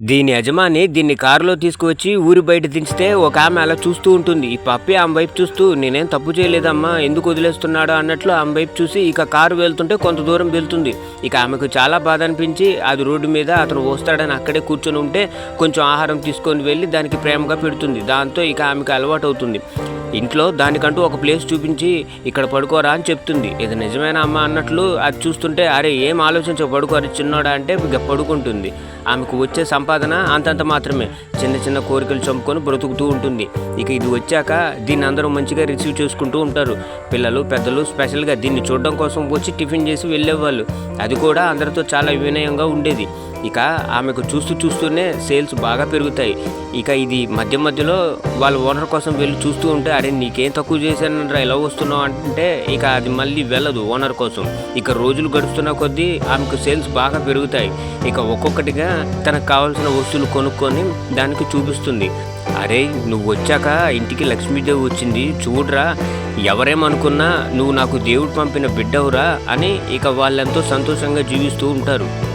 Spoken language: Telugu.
దీని యజమాని దీన్ని కారులో తీసుకువచ్చి ఊరి బయట దించితే ఒక ఆమె అలా చూస్తూ ఉంటుంది. ఈ పప్పి ఆమె వైపు చూస్తూ నేనేం తప్పు చేయలేదమ్మా ఎందుకు వదిలేస్తున్నాడా? అన్నట్లు ఆమె వైపు చూసి ఇక కారు వెళ్తుంటే కొంత దూరం వెళ్తుంది. ఇక ఆమెకు చాలా బాధ అనిపించి అది రోడ్డు మీద అతను వస్తాడని అక్కడే కూర్చొని ఉంటే కొంచెం ఆహారం తీసుకొని వెళ్ళి దానికి ప్రేమగా పెడుతుంది. దాంతో ఇక ఆమెకు అలవాటు అవుతుంది ఇంట్లో దానికంటూ ఒక ప్లేస్ చూపించి ఇక్కడ పడుకోరా అని చెప్తుంది. ఇది నిజమేనా అమ్మ అన్నట్లు అది చూస్తుంటే అరే ఏం ఆలోచించ పడుకోరు చిన్నోడా అంటే ఇక పడుకుంటుంది. ఆమెకు వచ్చే సంపాదన అంతంత మాత్రమే. చిన్న చిన్న కోరికలు చంపుకొని బ్రతుకుతూ ఉంటుంది. ఇక ఇది వచ్చాక దీన్ని అందరూ మంచిగా రిసీవ్ చేసుకుంటూ ఉంటారు. పిల్లలు పెద్దలు స్పెషల్గా దీన్ని చూడడం కోసం వచ్చి టిఫిన్ చేసి వెళ్ళేవాళ్ళు. అది కూడా అందరితో చాలా వినయంగా ఉండేది. ఇక ఆమెకు చూస్తూ చూస్తూనే సేల్స్ బాగా పెరుగుతాయి. ఇక ఇది మధ్య మధ్యలో వాళ్ళ ఓనర్ కోసం వెళ్ళి చూస్తూ ఉంటే అరే నీకేం తక్కువ చేశానరా ఎలా వస్తున్నావు? అంటే ఇక అది మళ్ళీ వెళ్ళదు ఓనర్ కోసం. ఇక రోజులు గడుస్తున్న కొద్దీ ఆమెకు సేల్స్ బాగా పెరుగుతాయి. ఇక ఒక్కొక్కటిగా తనకు కావాల్సిన వస్తువులు కొనుక్కొని దానికి చూపిస్తుంది. అరే నువ్వు వచ్చాక ఇంటికి లక్ష్మీదేవి వచ్చింది చూడరా. ఎవరేమనుకున్నా నువ్వు నాకు దేవుడు పంపిన బిడ్డవురా అని ఇక వాళ్ళెంతో సంతోషంగా జీవిస్తూ ఉంటారు.